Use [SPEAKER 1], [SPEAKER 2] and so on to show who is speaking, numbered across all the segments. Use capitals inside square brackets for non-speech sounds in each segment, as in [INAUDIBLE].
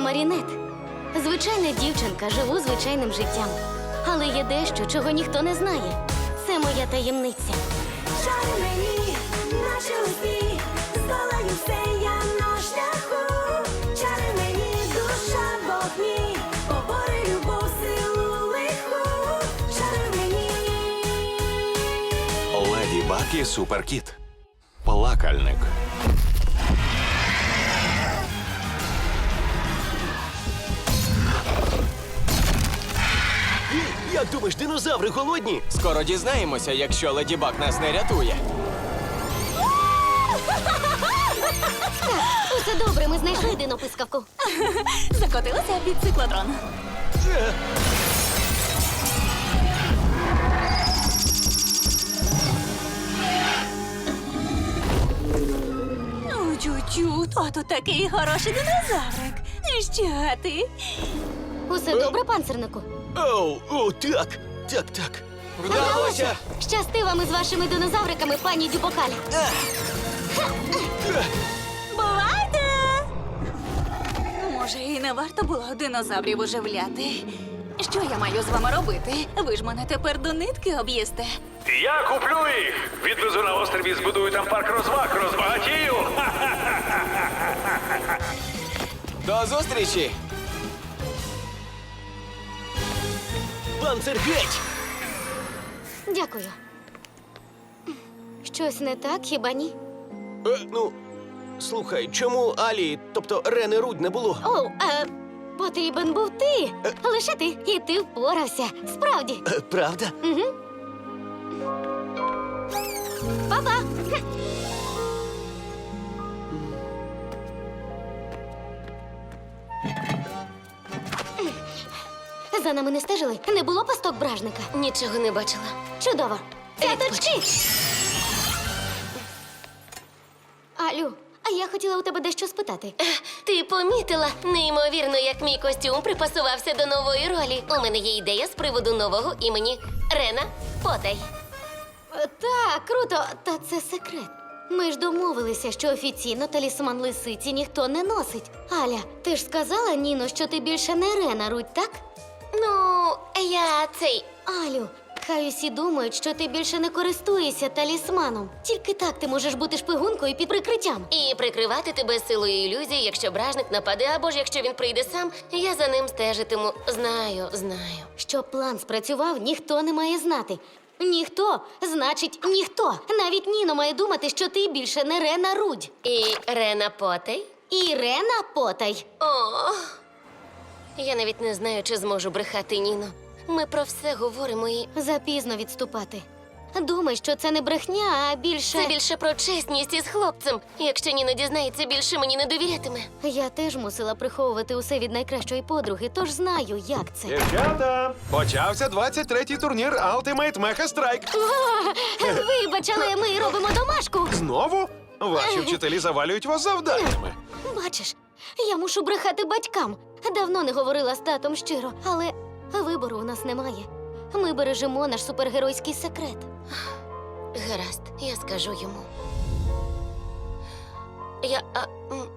[SPEAKER 1] Я Марінет. Звичайна дівчинка, живу звичайним життям. Але є дещо, чого ніхто не знає. Це моя таємниця.
[SPEAKER 2] Шари мені, наші усі, здолаю все я на шляху. Чари мені, душа в вогні, побори любов, силу лиху. Шари мені.
[SPEAKER 3] Леді Баг і Суперкіт. Плакальник.
[SPEAKER 4] Як думаєш, динозаври голодні?
[SPEAKER 5] Скоро дізнаємося, якщо леді Баг нас не рятує. [LAUGHS]
[SPEAKER 1] Усе добре, ми знайшли динопискавку. [LAUGHS]
[SPEAKER 6] Закотилася під циклотрон. Ну, Чу-чу, то тут такий хороший динозаврик. Що ти?
[SPEAKER 1] Усе добре, панцирнику?
[SPEAKER 4] Оу, о, так, так, так.
[SPEAKER 5] Вдалося!
[SPEAKER 1] Щасти вам із вашими динозавриками, пані Дюбокаль.
[SPEAKER 6] Бувайте! Ну, Може, і не варто було динозаврів оживляти. Що я маю з вами робити? Ви ж мене тепер до нитки об'їсте.
[SPEAKER 7] Я куплю їх. Відвезу на острів і збудую там парк розваг, розбагатію. [LAUGHS]
[SPEAKER 5] До зустрічі!
[SPEAKER 4] Панцир геть!
[SPEAKER 1] Дякую. Щось не так, хіба ні?
[SPEAKER 4] Е, ну, слухай, чому Алі, тобто Рени Рудь не було?
[SPEAKER 1] О, е, потрібен був ти. Лише ти. І ти впорався. Справді.
[SPEAKER 4] Е, правда?
[SPEAKER 1] Угу. За нами не стежили? Не було пасток бражника?
[SPEAKER 8] Нічого не бачила.
[SPEAKER 1] Чудово. Цяточки! Алю, а я хотіла у тебе дещо спитати.
[SPEAKER 8] Ти помітила неймовірно, як мій костюм припасувався до нової ролі. У мене є ідея з приводу нового імені Рена Потай.
[SPEAKER 1] Е, Так, круто, та це секрет. Ми ж домовилися, що офіційно талісман лисиці ніхто не носить. Аля, ти ж сказала, Ніно, що ти більше не Рена Рудь, так?
[SPEAKER 8] Ну, я цей.
[SPEAKER 1] Алю, хай усі думають, що ти більше не користуєшся талісманом. Тільки так ти можеш бути шпигункою під прикриттям.
[SPEAKER 8] І прикривати тебе силою ілюзії, якщо бражник нападе, або ж якщо він прийде сам, я за ним стежитиму. Знаю, знаю.
[SPEAKER 1] Щоб план спрацював, ніхто не має знати. Ніхто, значить, ніхто. Навіть Ніно має думати, що ти більше не Рена Рудь.
[SPEAKER 8] І Рена Потай?
[SPEAKER 1] І Рена Потай.
[SPEAKER 8] О, я навіть не знаю, чи зможу брехати Ніно. Ми про все говоримо і
[SPEAKER 1] Запізно відступати. Думай, що це не брехня, а більше.
[SPEAKER 8] це більше про чесність із хлопцем. Якщо Ніно дізнається, більше мені не довірятиме.
[SPEAKER 1] Я теж мусила приховувати усе від найкращої подруги, тож знаю, як це.
[SPEAKER 3] Дівчата! Почався 23-й турнір Ultimate Mecha Strike.
[SPEAKER 1] Вибач, але ми робимо домашку.
[SPEAKER 3] Знову? Ваші вчителі завалюють вас завданнями.
[SPEAKER 1] Бачиш, я мушу брехати батькам. Давно не говорила з татом щиро, але вибору у нас немає. Ми бережемо наш супергеройський секрет.
[SPEAKER 8] Гаразд, я скажу йому. Я. А, м,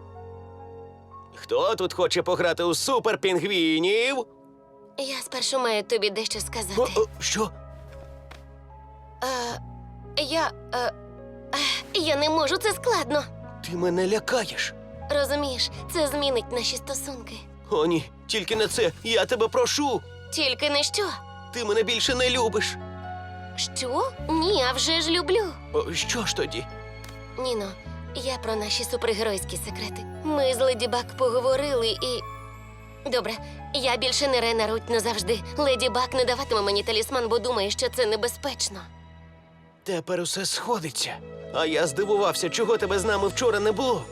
[SPEAKER 4] Хто тут хоче пограти у суперпінгвінів?
[SPEAKER 8] я спершу маю тобі дещо
[SPEAKER 4] О,
[SPEAKER 8] сказати.
[SPEAKER 4] о, що?
[SPEAKER 8] Е, я. Е, е, я не можу, це складно.
[SPEAKER 4] Ти мене лякаєш.
[SPEAKER 8] Розумієш, це змінить наші стосунки.
[SPEAKER 4] О, ні, тільки не це. Я тебе прошу.
[SPEAKER 8] Тільки не що?
[SPEAKER 4] Ти мене більше не любиш.
[SPEAKER 8] Що? Ні, а вже ж люблю.
[SPEAKER 4] О, що ж тоді?
[SPEAKER 8] Ніно, я про наші супергеройські секрети. Ми з Леді Баг поговорили і. Добре, я більше не Рена Руть назавжди. Леді Баг не даватиме мені талісман, бо думає, що це небезпечно.
[SPEAKER 4] Тепер усе сходиться. А я здивувався, чого тебе з нами вчора не було.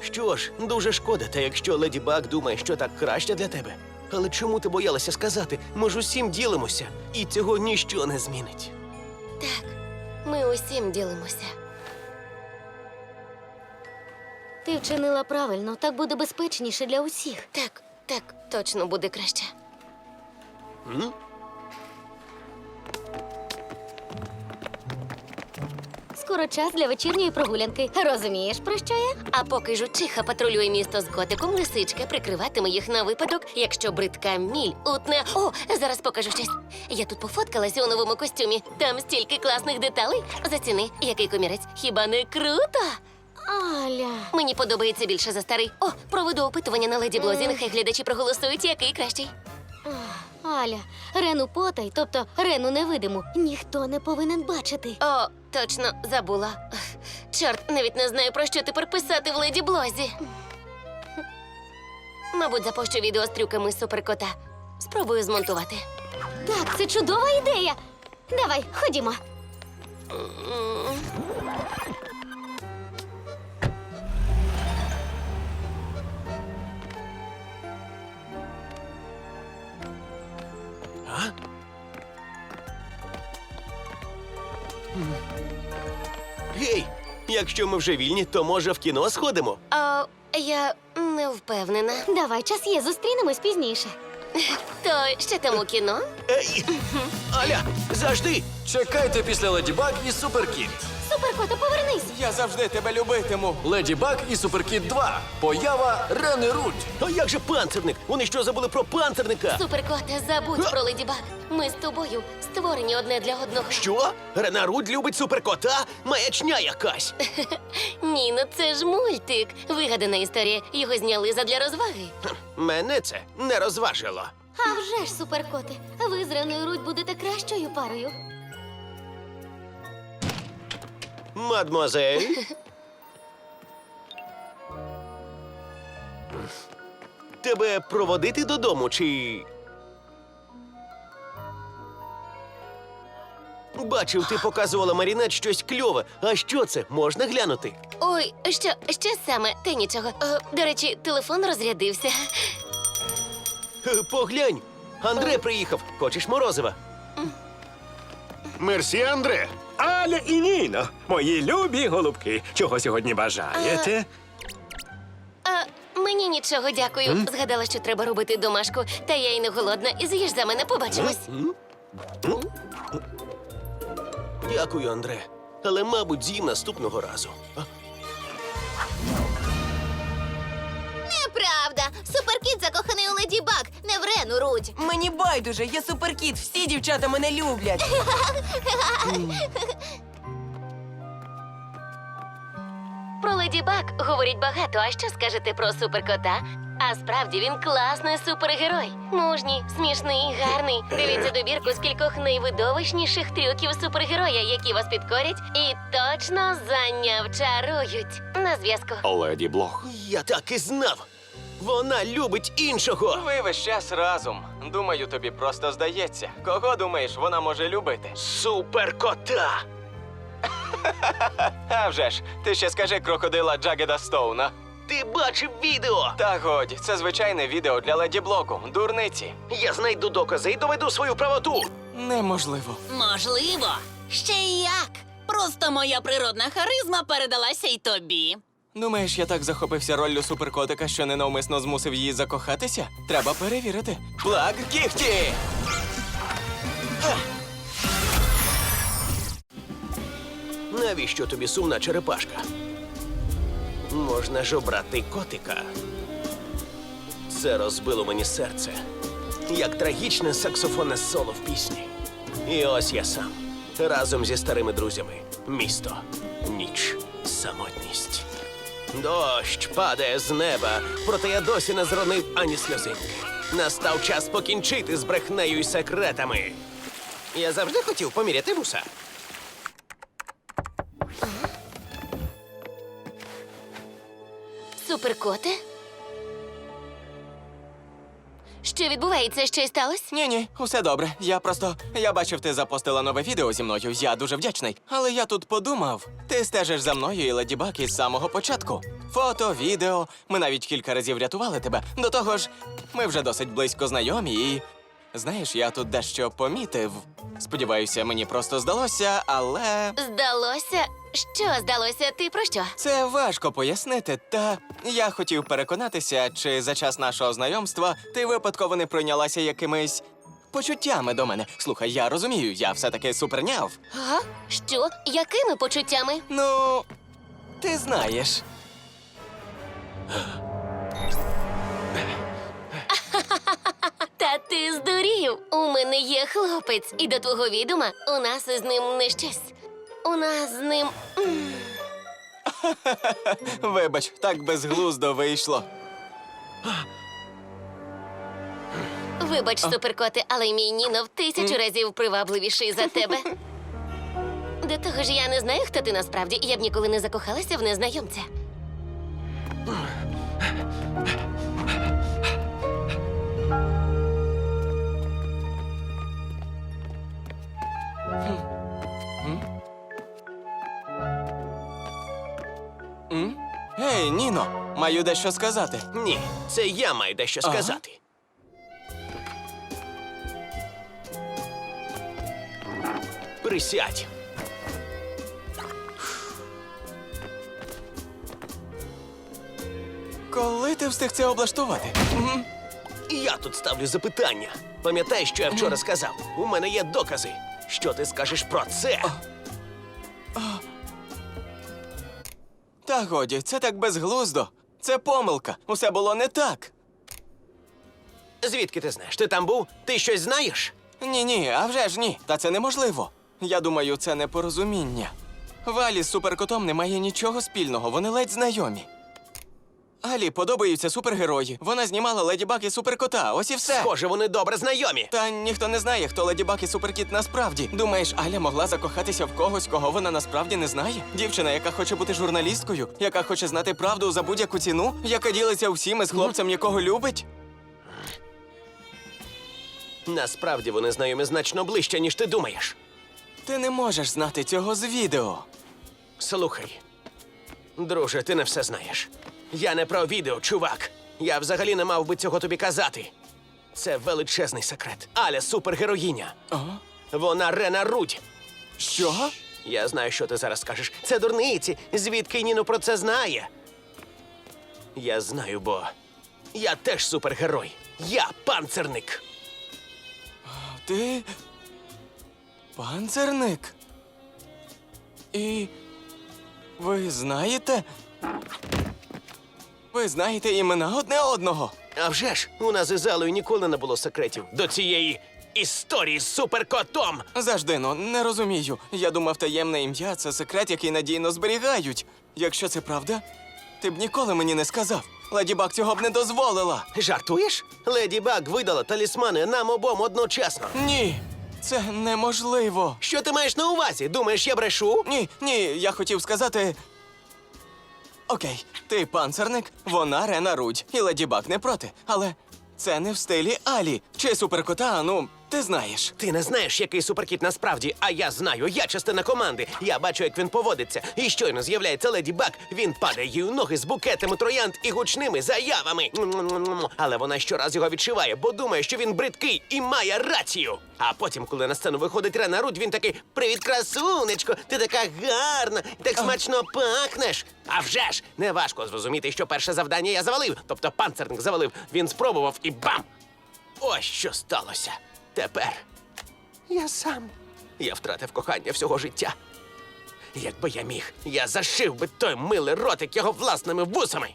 [SPEAKER 4] Що ж, дуже шкода, та якщо леді Баг думає, що так краще для тебе. Але чому ти боялася сказати? Ми ж усім ділимося, і цього ніщо не змінить.
[SPEAKER 8] Так, ми усім ділимося.
[SPEAKER 1] Ти вчинила правильно, так буде безпечніше для усіх.
[SPEAKER 8] Так, так, точно буде краще.
[SPEAKER 1] Скоро час для вечірньої прогулянки. Розумієш, про що я?
[SPEAKER 8] А поки жучиха патрулює місто з котиком, лисичка прикриватиме їх на випадок, якщо бридка міль утне. О, зараз покажу щось. Я тут пофоткалася у новому костюмі. Там стільки класних деталей. Заціни, який комірець. Хіба не круто?
[SPEAKER 1] Аля.
[SPEAKER 8] Мені подобається більше за старий. О, проведу опитування на леді Блозі. Нехай глядачі проголосують, який кращий.
[SPEAKER 1] Аля, Рену потай, тобто Рену невидиму, ніхто не повинен бачити.
[SPEAKER 8] О, точно забула. Чорт, навіть не знаю, про що тепер писати в леді Блозі. Мабуть, запущу відео з трюками суперкота. Спробую змонтувати.
[SPEAKER 1] Так, це чудова ідея. Давай, ходімо.
[SPEAKER 4] Якщо ми вже вільні, то може в кіно сходимо?
[SPEAKER 8] А, я не впевнена.
[SPEAKER 1] Давай, час є, зустрінемось пізніше.
[SPEAKER 8] То що там у кіно?
[SPEAKER 4] Ей! Аля, завжди!
[SPEAKER 9] Чекайте після Леді Баг і Суперкіт.
[SPEAKER 1] Суперкота, повернись!
[SPEAKER 5] Я завжди тебе любитиму.
[SPEAKER 9] Леді Баг і Суперкіт 2. Поява Рени Рудь.
[SPEAKER 4] А як же панцирник? Вони що забули про панцирника?
[SPEAKER 8] Суперкоте, забудь про леді Баг. Ми з тобою створені одне для одного.
[SPEAKER 4] Що? Рена Руд любить суперкота? Маячня якась. [LAUGHS]
[SPEAKER 8] Ні, ну це ж мультик. Вигадана історія. Його зняли задля розваги.
[SPEAKER 4] Мене це не розважило.
[SPEAKER 1] А вже ж, суперкоти, ви з Реною Рудь будете кращою парою.
[SPEAKER 4] Мадмуазель. Тебе проводити додому чи. Бачив, ти показувала Марінет щось кльове. А що це? Можна глянути?
[SPEAKER 8] Ой, що, що саме? Та нічого. О, до речі, телефон розрядився.
[SPEAKER 4] Поглянь. Андре приїхав. Хочеш морозива?
[SPEAKER 3] Мерсі, Андре.
[SPEAKER 10] Аля і Ніно, мої любі голубки. Чого сьогодні бажаєте?
[SPEAKER 8] А, мені нічого, дякую. Згадала, що треба робити домашку, та я й не голодна. З'їж за мене, побачимось.
[SPEAKER 4] Дякую, Андре. Але, мабуть, з'їм наступного разу. А?
[SPEAKER 1] Леді Баг, не в Рену Рудь. [LAUGHS]
[SPEAKER 11] Мені байдуже, я суперкіт, всі дівчата мене люблять.
[SPEAKER 8] Про леді Баг говорять багато. А що скажете про суперкота? А справді він класний супергерой. Мужній, смішний, гарний. Дивіться добірку з кількох найвидовищніших трюків супергероя, які вас підкорять і точно занявчарують. На зв'язку.
[SPEAKER 10] Леді Блог.
[SPEAKER 4] Я так і знав. Вона любить іншого.
[SPEAKER 5] Ви весь час разом. Думаю, тобі просто здається. Кого думаєш, вона може любити?
[SPEAKER 4] Суперкота. [LAUGHS]
[SPEAKER 5] А вже ж, ти ще скажи крокодила Джагеда Стоуна.
[SPEAKER 4] Ти бачив відео?
[SPEAKER 5] Та годі, це звичайне відео для леді блоку. Дурниці.
[SPEAKER 4] Я знайду докази і доведу свою правоту.
[SPEAKER 5] Неможливо.
[SPEAKER 6] Можливо. Ще й як. Просто моя природна харизма передалася й тобі.
[SPEAKER 5] Думаєш, я так захопився роллю суперкотика, що ненавмисно змусив її закохатися? Треба перевірити. Плаг кіхті!
[SPEAKER 4] Навіщо тобі сумна черепашка? Можна ж обрати котика. Це розбило мені серце, як трагічне саксофонне соло в пісні. І ось я сам, разом зі старими друзями. Місто, ніч, самотність. Дощ падає з неба, проте я досі не зронив ані сльозинки. Настав час покінчити з брехнею і секретами. Я завжди хотів поміряти вуса.
[SPEAKER 8] Суперкоте? Що відбувається? Щось сталося?
[SPEAKER 5] Ні, ні, усе добре. Я просто. Я бачив, ти запостила нове відео зі мною. Я дуже вдячний. Але я тут подумав: ти стежиш за мною і Леді Бак із самого початку. Фото, відео. Ми навіть кілька разів рятували тебе. До того ж, ми вже досить близько знайомі і. Знаєш, я тут дещо помітив. Сподіваюся, мені просто здалося, але.
[SPEAKER 8] Здалося? Що здалося? Ти про що?
[SPEAKER 5] Це важко пояснити, та я хотів переконатися, чи за час нашого знайомства ти випадково не пройнялася якимись почуттями до мене. Слухай, я розумію, я все-таки суперняв.
[SPEAKER 8] А? Що? Якими почуттями?
[SPEAKER 5] Ну, ти знаєш.
[SPEAKER 8] Та ти здурів. У мене є хлопець, і до твого відома у нас із ним не щось. У нас з ним. м, [LAUGHS]
[SPEAKER 5] Вибач, так безглуздо вийшло.
[SPEAKER 8] Вибач, суперкоти, але мій Ніно в тисячу разів привабливіший за тебе. [LAUGHS] До того ж, я не знаю, хто ти насправді, і я б ніколи не закохалася в незнайомця. [LAUGHS]
[SPEAKER 5] М? Гей, Ніно, маю дещо сказати.
[SPEAKER 4] Ні, це я маю дещо
[SPEAKER 5] Ага.
[SPEAKER 4] сказати. Присядь.
[SPEAKER 5] Коли ти встиг це облаштувати?
[SPEAKER 4] Я тут ставлю запитання. Пам'ятаєш, що я вчора сказав? У мене є докази. Що ти скажеш про це?
[SPEAKER 5] Та годі, це так безглуздо. Це помилка. Усе було не так.
[SPEAKER 4] Звідки ти знаєш? Ти там був? Ти щось знаєш?
[SPEAKER 5] Ні, ні, а вже ж ні. Та це неможливо. Я думаю, це непорозуміння. Валі з суперкотом немає нічого спільного, вони ледь знайомі. Алі подобаються супергерої. Вона знімала Леді Баг і суперкота. Ось і все.
[SPEAKER 4] Схоже, вони добре знайомі.
[SPEAKER 5] Та ніхто не знає, хто Леді Баг і суперкіт насправді. Думаєш, Аля могла закохатися в когось, кого вона насправді не знає? Дівчина, яка хоче бути журналісткою, яка хоче знати правду за будь-яку ціну, яка ділиться всім із хлопцем, якого любить.
[SPEAKER 4] Насправді вони знайомі значно ближче, ніж ти думаєш.
[SPEAKER 5] Ти не можеш знати цього з відео.
[SPEAKER 4] Слухай, друже, ти не все знаєш. Я не про відео, чувак. Я взагалі не мав би цього тобі казати. Це величезний секрет. Аля супергероїня. Вона Рена Рудь.
[SPEAKER 5] Що?
[SPEAKER 4] Я знаю, що ти зараз скажеш. Це дурниці. Звідки Ніно про це знає? Я знаю, бо я теж супергерой. Я панцерник.
[SPEAKER 5] Ти. панцерник. І. Ви знаєте? Ви знаєте імена одне одного.
[SPEAKER 4] А вже ж, у нас із Алою ніколи не було секретів до цієї історії з суперкотом.
[SPEAKER 5] Завжди, ну, не розумію. Я думав, таємне ім'я це секрет, який надійно зберігають. Якщо це правда, ти б ніколи мені не сказав. Леді Баг цього б не дозволила.
[SPEAKER 4] Жартуєш? Леді Баг видала талісмани нам обом одночасно.
[SPEAKER 5] Ні, це неможливо.
[SPEAKER 4] Що ти маєш на увазі? Думаєш, я брешу?
[SPEAKER 5] Ні, ні, я хотів сказати. Окей, ти панцерник, вона Рена Рудь, і Леді Баг не проти. Але це не в стилі Алі чи суперкота, ну, ти знаєш.
[SPEAKER 4] Ти не знаєш, який суперкіт насправді, а я знаю, я частина команди. Я бачу, як він поводиться. І щойно з'являється леді Баг, він падає їй у ноги з букетами троянд і гучними заявами. М-м-м-м. Але вона щораз його відшиває, бо думає, що він бридкий і має рацію. А потім, коли на сцену виходить Рена Рудь, він такий: Привіт, красунечко! Ти така гарна, так смачно пахнеш. А вже ж неважко зрозуміти, що перше завдання я завалив, тобто панцерник завалив. Він спробував і бам! Ось що сталося. Тепер я сам. Я втратив кохання всього життя. Якби я міг, я зашив би той милий ротик його власними вусами.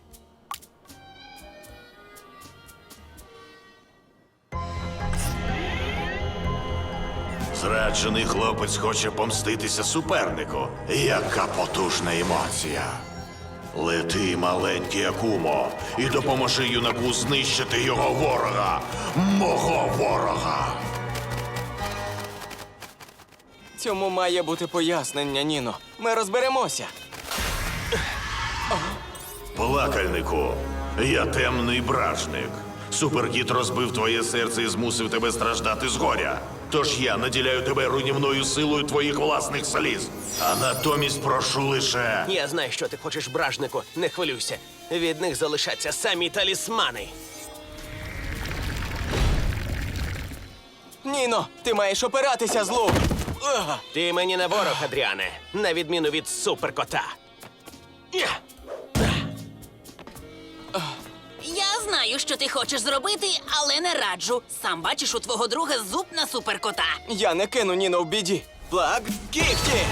[SPEAKER 12] Зраджений хлопець хоче помститися супернику. Яка потужна емоція. Лети, маленький Акумо, і допоможи юнаку знищити його ворога, мого ворога.
[SPEAKER 5] Цьому має бути пояснення, Ніно. Ми розберемося.
[SPEAKER 12] Плакальнику, я темний бражник. Суперкіт розбив твоє серце і змусив тебе страждати з горя. Тож я наділяю тебе руйнівною силою твоїх власних сліз. А натомість прошу лише.
[SPEAKER 4] Я знаю, що ти хочеш, бражнику. Не хвилюйся. Від них залишаться самі талісмани.
[SPEAKER 5] Ніно, ти маєш опиратися злу.
[SPEAKER 4] Ти мені не ворог, Адріане, на відміну від суперкота.
[SPEAKER 6] Я знаю, що ти хочеш зробити, але не раджу. Сам бачиш у твого друга зуб на суперкота.
[SPEAKER 5] Я не кину Ніно в біді. Плаг кіхті!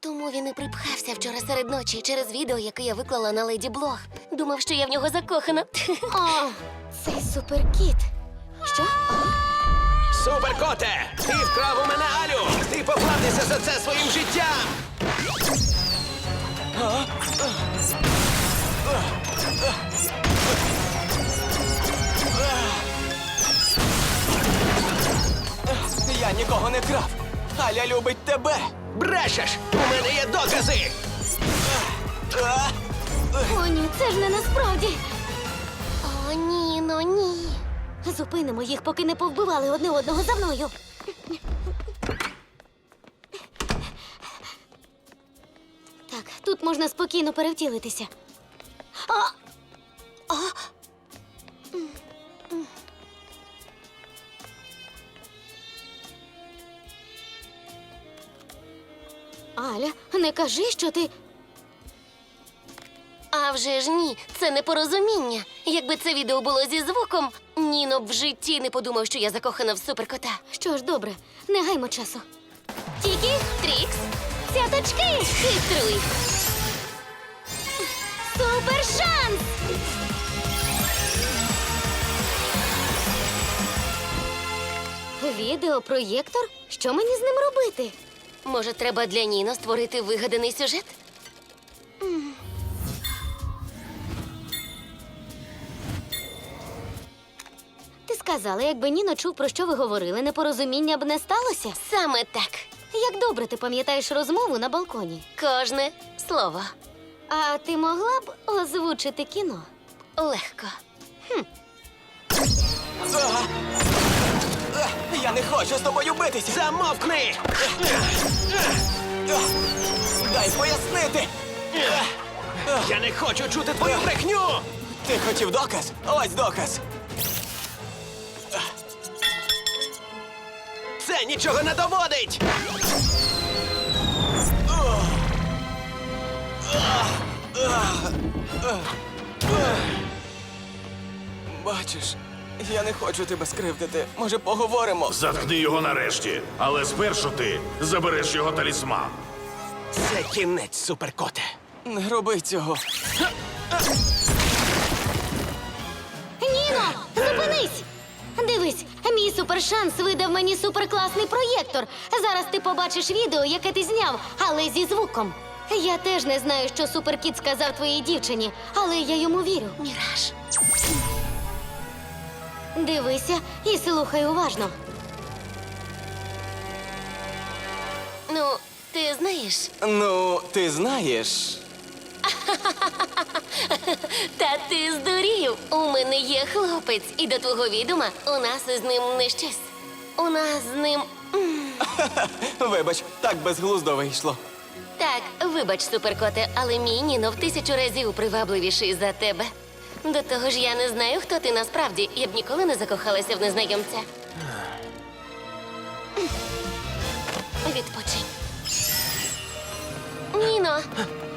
[SPEAKER 8] Тому він і припхався вчора серед ночі через відео, яке я виклала на леді блог. Думав, що я в нього закохана.
[SPEAKER 1] О, цей суперкіт. Що?
[SPEAKER 4] Суперкоте! Ти вкрав у мене Алю! Ти поплатися за це своїм життям!
[SPEAKER 5] Я нікого не крав. Аля любить тебе.
[SPEAKER 4] Брешеш! У мене є докази!
[SPEAKER 5] А!
[SPEAKER 1] О, ні, це ж не насправді.
[SPEAKER 8] О, ні, ну ні.
[SPEAKER 1] Зупинимо їх, поки не повбивали одне одного за мною. Так, тут можна спокійно перевтілитися. А! А! Аля, не кажи, що ти.
[SPEAKER 8] А вже ж ні, це непорозуміння. Якби це відео було зі звуком, Ніно б в житті не подумав, що я закохана в суперкота.
[SPEAKER 1] Що ж, добре, не гаймо часу.
[SPEAKER 8] Тільки Трікс,
[SPEAKER 1] Цяточки!
[SPEAKER 8] хитруй.
[SPEAKER 1] Супер шанс! Відеопроєктор? Що мені з ним робити?
[SPEAKER 8] Може, треба для Ніно створити вигаданий сюжет?
[SPEAKER 1] Ти сказала, якби Ніно чув, про що ви говорили, непорозуміння б не сталося.
[SPEAKER 8] Саме так.
[SPEAKER 1] Як добре ти пам'ятаєш розмову на балконі.
[SPEAKER 8] Кожне слово.
[SPEAKER 1] А ти могла б озвучити кіно?
[SPEAKER 8] Легко.
[SPEAKER 5] А! Я не хочу з тобою битися.
[SPEAKER 4] Замовкни!
[SPEAKER 5] Дай пояснити.
[SPEAKER 4] Я не хочу чути твою брехню!
[SPEAKER 5] Ти хотів доказ? Ось доказ.
[SPEAKER 4] Це нічого не доводить!
[SPEAKER 5] Бачиш, я не хочу тебе скривдити. Може, поговоримо?
[SPEAKER 12] Заткни його нарешті. Але спершу ти забереш його талісман.
[SPEAKER 4] Це кінець, суперкоте.
[SPEAKER 5] Не роби цього.
[SPEAKER 1] Ніно, зупинись! Мій супершанс видав мені суперкласний проєктор. Зараз ти побачиш відео, яке ти зняв, але зі звуком. Я теж не знаю, що суперкіт сказав твоїй дівчині, але я йому вірю.
[SPEAKER 8] Міраж.
[SPEAKER 1] Дивися і слухай уважно.
[SPEAKER 8] Ну, ти знаєш,
[SPEAKER 5] Ну, ти знаєш. [LAUGHS] [LAUGHS]
[SPEAKER 8] та ти здурів. У мене є хлопець, і до твого відома у нас із ним не щось. У нас з ним. [LAUGHS]
[SPEAKER 5] Вибач, так безглуздо вийшло.
[SPEAKER 8] Так, вибач, суперкоте, але мій Ніно в тисячу разів привабливіший за тебе. До того ж, я не знаю, хто ти насправді. Я б ніколи не закохалася в незнайомця. [SIGHS] Відпочинь. Ніно, [LAUGHS]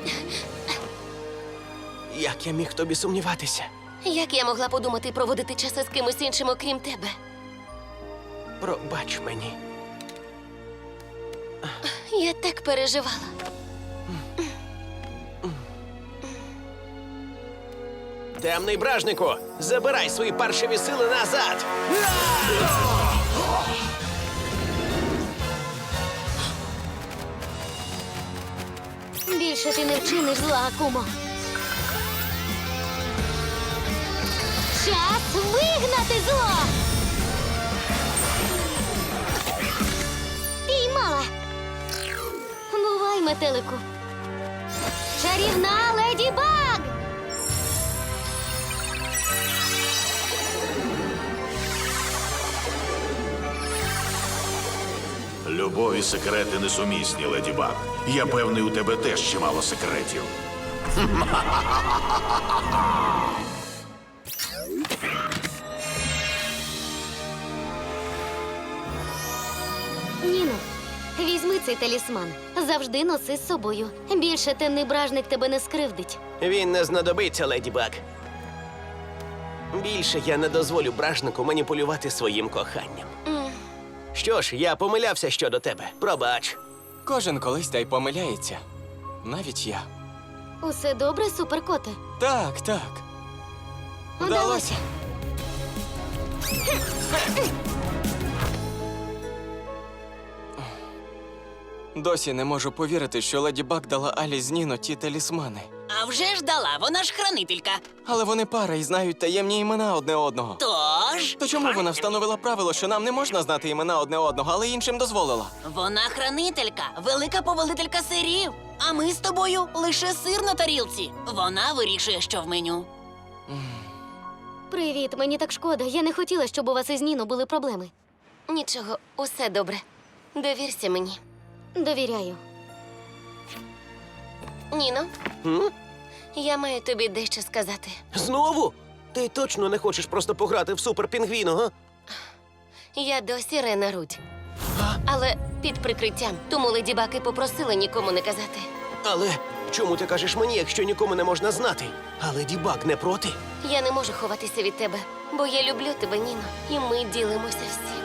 [SPEAKER 4] Як я міг тобі сумніватися?
[SPEAKER 8] як я могла подумати проводити час із кимось іншим, окрім тебе?
[SPEAKER 4] Пробач мені.
[SPEAKER 8] Я так переживала.
[SPEAKER 4] Темний бражнику, забирай свої паршиві сили назад!
[SPEAKER 1] Більше ти не вчиниш зла, Акумо. Час вигнати зло! Піймала! Бувай, метелику. Чарівна леді Баг!
[SPEAKER 12] Любові секрети несумісні, леді Баг. Я певний, у тебе теж чимало секретів.
[SPEAKER 1] Ніно, візьми цей талісман. Завжди носи з собою. Більше темний бражник тебе не скривдить.
[SPEAKER 4] Він не знадобиться, леді Баг. Більше я не дозволю бражнику маніпулювати своїм коханням. Що ж, я помилявся щодо тебе. Пробач.
[SPEAKER 5] Кожен колись та й помиляється. Навіть я.
[SPEAKER 1] Усе добре, суперкоте?
[SPEAKER 5] Так, так.
[SPEAKER 1] Вдалося.
[SPEAKER 5] Досі не можу повірити, що леді Баг дала Алі з Ніно ті талісмани.
[SPEAKER 11] А вже ж дала, вона ж хранителька.
[SPEAKER 5] Але вони пара і знають таємні імена одне одного.
[SPEAKER 11] Тож
[SPEAKER 5] То чому вона встановила правило, що нам не можна знати імена одне одного, але іншим дозволила?
[SPEAKER 11] вона хранителька, велика повелителька сирів. А ми з тобою лише сир на тарілці. Вона вирішує, що в меню.
[SPEAKER 1] Привіт, мені так шкода. Я не хотіла, щоб у вас із Ніно були проблеми.
[SPEAKER 8] Нічого, усе добре. Довірся мені.
[SPEAKER 1] Довіряю.
[SPEAKER 8] Ніно,
[SPEAKER 4] М?
[SPEAKER 8] я маю тобі дещо сказати.
[SPEAKER 4] Знову? Ти точно не хочеш просто пограти в суперпінгвіну, га?
[SPEAKER 8] Я досі Рена Рудь. Але під прикриттям, тому леді Баг і попросила нікому не казати.
[SPEAKER 4] Але чому ти кажеш мені, якщо нікому не можна знати? А леді Баг не проти?
[SPEAKER 8] Я не можу ховатися від тебе, бо я люблю тебе, Ніно, і ми ділимося всім.